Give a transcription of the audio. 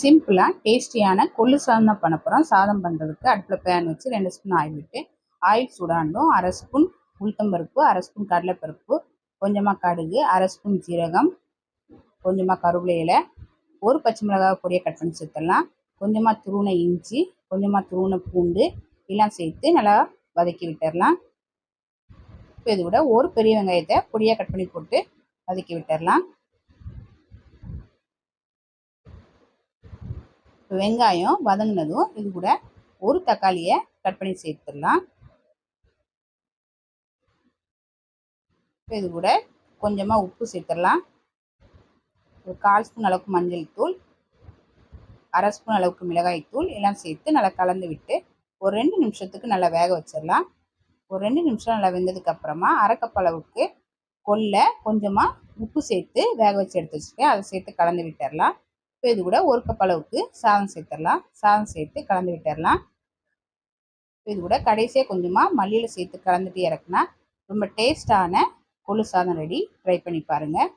சிம்பிளாக டேஸ்டியான கொள்ளு சாதம் தான் பண்ண போகிறோம் சாதம் பண்ணுறதுக்கு அடுப்பில் பேன் வச்சு ரெண்டு ஸ்பூன் ஆயில் விட்டு ஆயில் சூடாண்டும் அரை ஸ்பூன் உளுத்தம்பருப்பு அரை ஸ்பூன் கடலைப்பருப்பு கொஞ்சமாக கடுகு அரை ஸ்பூன் ஜீரகம் கொஞ்சமாக கருவேப்பிலை இலை ஒரு பச்சை மிளகாய் பொடியை கட் பண்ணி சேர்த்துடலாம். கொஞ்சமாக துருணை இஞ்சி கொஞ்சமாக துருணை பூண்டு எல்லாம் சேர்த்து நல்லா வதக்கி விட்டுடலாம். இப்போ இது விட ஒரு பெரிய வெங்காயத்தை பொடியாக கட் பண்ணி போட்டு வதக்கி விட்டுடலாம். இப்போ வெங்காயம் வதங்கினதும் இது கூட ஒரு தக்காளியை கட் பண்ணி சேர்த்துடலாம். இப்போ இது கூட கொஞ்சமாக உப்பு சேர்த்துடலாம். ஒரு கால் ஸ்பூன் அளவுக்கு மஞ்சள் தூள் அரை ஸ்பூன் அளவுக்கு மிளகாய் தூள் எல்லாம் சேர்த்து நல்லா கலந்து விட்டு ஒரு ரெண்டு நிமிஷத்துக்கு நல்லா வேக வச்சிடலாம். ஒரு ரெண்டு நிமிஷம் நல்லா வெந்ததுக்கப்புறமா அரை கப் அளவுக்கு கொல்லை கொஞ்சமாக உப்பு சேர்த்து வேக வச்சு எடுத்து வச்சுருக்கேன். அதை சேர்த்து கலந்து விட்டுடலாம். இப்போ இது கூட ஒரு கப் அளவுக்கு சாதம் சேர்த்துடலாம். சாதம் சேர்த்து கலந்து விட்டுடலாம். இப்போ இது கூட கடைசியாக கொஞ்சமாக மல்லியில் சேர்த்து கலந்துட்டு இறக்குனா ரொம்ப டேஸ்டான கொழு சாதம் ரெடி ட்ரை பண்ணி பாருங்கள்